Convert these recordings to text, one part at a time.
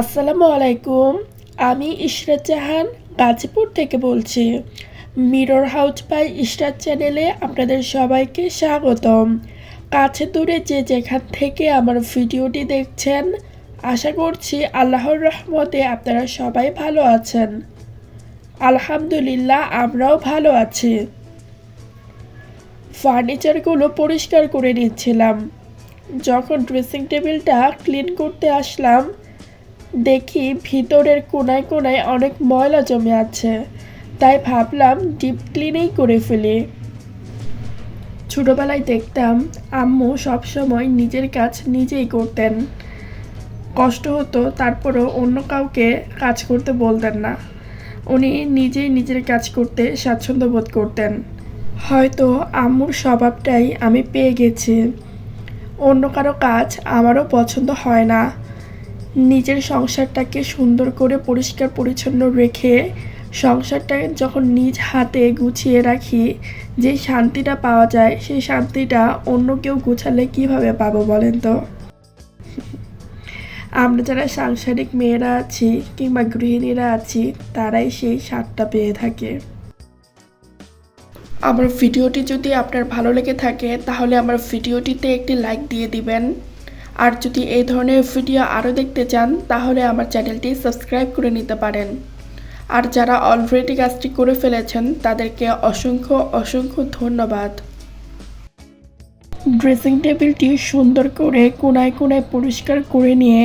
আসসালামু আলাইকুম আমি ইশরাত জাহান, গাজীপুর থেকে বলছি। মিরর হাউস বাই ইশরাত চ্যানেলে আপনাদের সবাইকে স্বাগতম। কাছে দূরে যে যেখান থেকে আমার ভিডিওটি দেখছেন, আশা করছি আল্লাহর রহমতে আপনারা সবাই ভালো আছেন। আলহামদুলিল্লাহ, আমরাও ভালো আছি। ফার্নিচারগুলো পরিষ্কার করে নিচ্ছিলাম। যখন ড্রেসিং টেবিলটা ক্লিন করতে আসলাম দেখি ভিতরের কোনায় কোনায় অনেক ময়লা জমে আছে। তাই ভাবলাম ডিপ ক্লিনেই করে ফেলি। ছোটোবেলায় দেখতাম আম্মু সবসময় নিজের কাজ নিজেই করতেন। কষ্ট হতো, তারপরও অন্য কাউকে কাজ করতে বলতেন না। উনি নিজেই নিজের কাজ করতে স্বাচ্ছন্দ্য বোধ করতেন। হয়তো আম্মুর স্বভাবটাই আমি পেয়ে গেছি। অন্য কারও কাজ আমারও পছন্দ হয় না। নিজের সংসারটাকে সুন্দর করে পরিষ্কার পরিচ্ছন্ন রেখে সংসারটাকে যখন নিজ হাতে গুছিয়ে রাখি, যে শান্তিটা পাওয়া যায়, সেই শান্তিটা অন্য কেউ গুছালে কীভাবে পাবো বলেন তো? আমরা যারা সাংসারিক মেয়েরা আছি কিংবা গৃহিণীরা আছি, তারাই সেই স্বাদটা পেয়ে থাকে। আমার ভিডিওটি যদি আপনার ভালো লেগে থাকে, তাহলে আমার ভিডিওটিতে একটি লাইক দিয়ে দিবেন। আর যদি এই ধরনের ভিডিও আরও দেখতে চান, তাহলে আমার চ্যানেলটি সাবস্ক্রাইব করে নিতে পারেন। আর যারা অলরেডি কাজটি করে ফেলেছেন, তাদেরকে অসংখ্য অসংখ্য ধন্যবাদ। ড্রেসিং টেবিলটি সুন্দর করে কোনায় কোনায় পরিষ্কার করে নিয়ে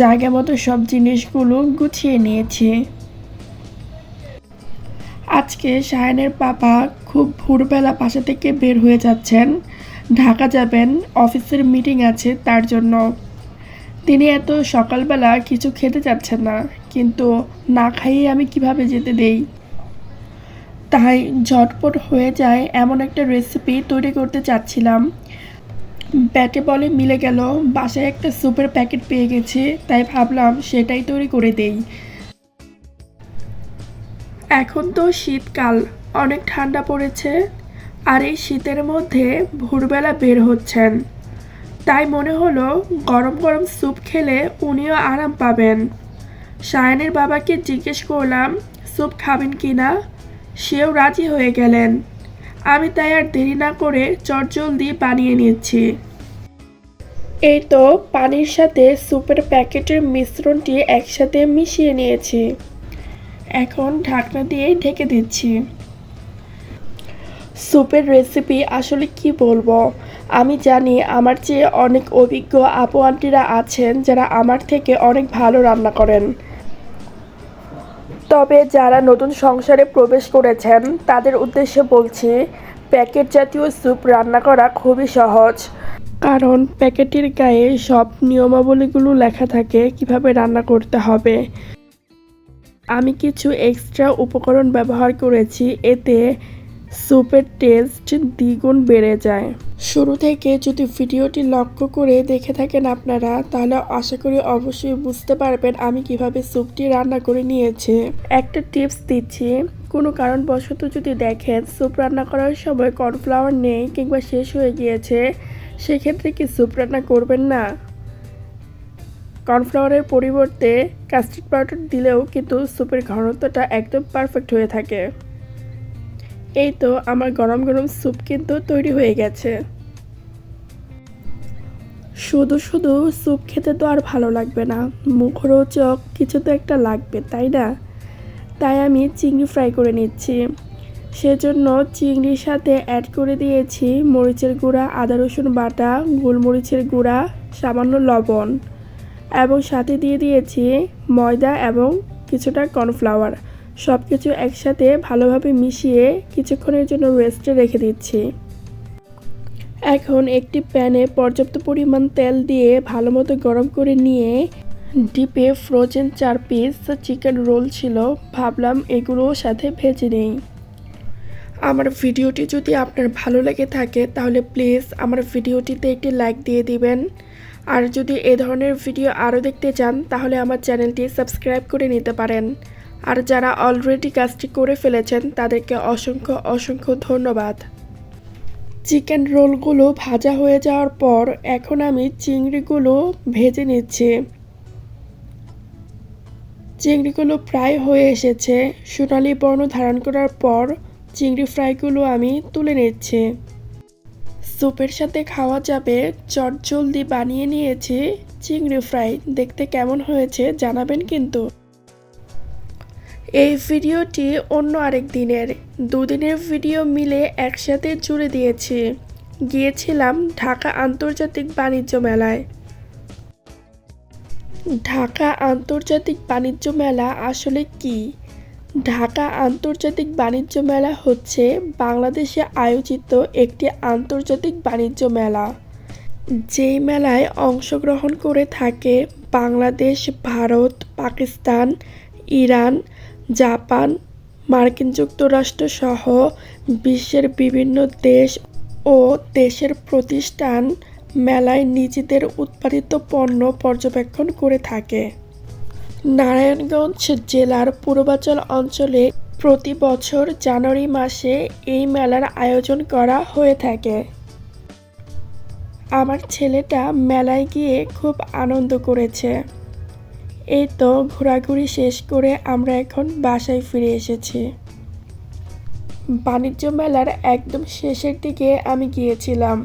জায়গা মতো সব জিনিসগুলো গুছিয়ে নিয়েছি। আজকে সায়নের বাবা খুব ভোরবেলা বাসা থেকে বের হয়ে যাচ্ছেন। ঢাকা যাবেন, অফিসের মিটিং আছে তার জন্য। তিনি এত সকালবেলা কিছু খেতে চাচ্ছেন না, কিন্তু না খাইয়ে আমি কীভাবে যেতে দেই? তাই ঝটপট হয়ে যায় এমন একটা রেসিপি তৈরি করতে চাচ্ছিলাম। ব্যাটে বলে মিলে গেল, বাসায় একটা স্যুপের প্যাকেট পেয়ে গেছি, তাই ভাবলাম সেটাই তৈরি করে দেই। এখন তো শীতকাল, অনেক ঠান্ডা পড়েছে আর এই শীতের মধ্যে ভোরবেলা বের হচ্ছেন। তাই মনে হলো গরম গরম স্যুপ খেলে উনিও আরাম পাবেন। সায়নের বাবাকে জিজ্ঞেস করলাম, স্যুপ খাবেন কি না? সেও রাজি হয়ে গেলেন। আমি তাই আর দেরি না করে চটজলদি বানিয়ে নিচ্ছি। এই তো পানির সাথে স্যুপের প্যাকেটের মিশ্রণটি একসাথে মিশিয়ে নিয়েছি। এখন ঢাকনা দিয়ে ঢেকে দিচ্ছি। স্যুপের রেসিপি আসলে কি বলব? আমি জানি আমার চেয়ে অনেক অভিজ্ঞ আপু আন্টিরা আছেন যারা আমার থেকে অনেক ভালো রান্না করেন। তবে যারা নতুন সংসারে প্রবেশ করেছেন, তাদের উদ্দেশ্যে বলছি, প্যাকেট জাতীয় স্যুপ রান্না করা খুবই সহজ। কারণ প্যাকেটের গায়ে সব নিয়মাবলীগুলো লেখা থাকে কীভাবে রান্না করতে হবে। আমি কিছু এক্সট্রা উপকরণ ব্যবহার করেছি, এতে স্যুপের টেস্ট দ্বিগুণ বেড়ে যায়। শুরু থেকে যদি ভিডিওটি লক্ষ্য করে দেখে থাকেন আপনারা, তাহলে আশা করি অবশ্যই বুঝতে পারবেন আমি কীভাবে স্যুপটি রান্না করে নিয়েছি। একটা টিপস দিচ্ছি, কোনো কারণবশত যদি দেখেন স্যুপ রান্না করার সময় কর্নফ্লাওয়ার নেই কিংবা শেষ হয়ে গিয়েছে, সেক্ষেত্রে কি স্যুপ রান্না করবেন না? কর্নফ্লাওয়ারের পরিবর্তে কাস্টার্ড পাউডার দিলেও কিন্তু স্যুপের ঘনত্বটা একদম পারফেক্ট হয়ে থাকে। এই তো আমার গরম গরম স্যুপ কিন্তু তৈরি হয়ে গেছে। শুধু শুধু স্যুপ খেতে তো আর ভালো লাগবে না। মুখরোচক কিছু তো একটা লাগবে, তাই না? তাই আমি চিংড়ি ফ্রাই করে নিচ্ছি। সেজন্য চিংড়ির সাথে অ্যাড করে দিয়েছি মরিচের গুঁড়া, আদা রসুন বাটা, গোলমরিচের গুঁড়া, সামান্য লবণ। এবং সাথে দিয়ে দিয়েছি ময়দা এবং কিছুটা কর্নফ্লাওয়ার। সব কিছু একসাথে ভালোভাবে মিশিয়ে কিছুক্ষণের জন্য রেস্টে রেখে দিচ্ছি। এখন একটি প্যানে পর্যাপ্ত পরিমাণ তেল দিয়ে ভালো মতো গরম করে নিয়ে ডিপে ফ্রোজেন চার পিস চিকেন রোল ছিল, ভাবলাম এগুলোও সাথে ভেজে নেই। আমার ভিডিওটি যদি আপনার ভালো লেগে থাকে, তাহলে প্লিজ আমার ভিডিওটিতে একটি লাইক দিয়ে দিবেন। আর যদি এ ধরনের ভিডিও আরও দেখতে চান, তাহলে আমার চ্যানেলটি সাবস্ক্রাইব করে নিতে পারেন। আর যারা অলরেডি কাজটি করে ফেলেছেন, তাদেরকে অসংখ্য অসংখ্য ধন্যবাদ। চিকেন রোলগুলো ভাজা হয়ে যাওয়ার পর এখন আমি চিংড়িগুলো ভেজে নিচ্ছি। চিংড়িগুলো প্রায় হয়ে এসেছে। সোনালি বর্ণ ধারণ করার পর চিংড়ি ফ্রাইগুলো আমি তুলে নিচ্ছি। স্যুপের সাথে খাওয়া যাবে। চট জলদি বানিয়ে নিয়েছি চিংড়ি ফ্রাই। দেখতে কেমন হয়েছে জানাবেন কিন্তু। এই ভিডিওটি অন্য আরেক দিনের। দুদিনের ভিডিও মিলে একসাথে জুড়ে দিয়েছি। গিয়েছিলাম ঢাকা আন্তর্জাতিক বাণিজ্য মেলায়। ঢাকা আন্তর্জাতিক বাণিজ্য মেলা আসলে কি? ঢাকা আন্তর্জাতিক বাণিজ্য মেলা হচ্ছে বাংলাদেশে আয়োজিত একটি আন্তর্জাতিক বাণিজ্য মেলা। যেই মেলায় অংশগ্রহণ করে থাকে বাংলাদেশ, ভারত, পাকিস্তান, ইরান জাপান, মার্কিন যুক্তরাষ্ট্র সহ বিশ্বের বিভিন্ন দেশ ও দেশের প্রতিষ্ঠান মেলায় নিজেদের উৎপাদিত পণ্য পর্যবেক্ষণ করে থাকে। নারায়ণগঞ্জ জেলার পূর্বাচল অঞ্চলে প্রতি বছর জানুয়ারি মাসে এই মেলার আয়োজন করা হয়ে থাকে। আমার ছেলেটা মেলায় গিয়ে খুব আনন্দ করেছে। এই তো ঘোরাঘুরি শেষ করে আমরা এখন বাসায় ফিরে এসেছি। বাণিজ্য মেলার একদম শেষের দিকে আমি গিয়েছিলাম।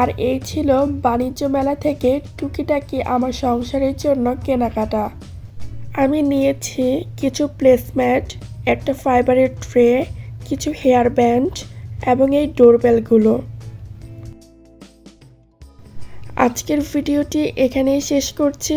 আর এই ছিল বাণিজ্য মেলা থেকে টুকিটাকি আমার সংসারের জন্য কেনাকাটা। আমি নিয়েছি কিছু প্লেসম্যাট একটা ফাইবারের ট্রে, কিছু হেয়ার ব্যান্ড এবং এই ডোরবেলগুলো। আজকের ভিডিওটি এখানেই শেষ করছি।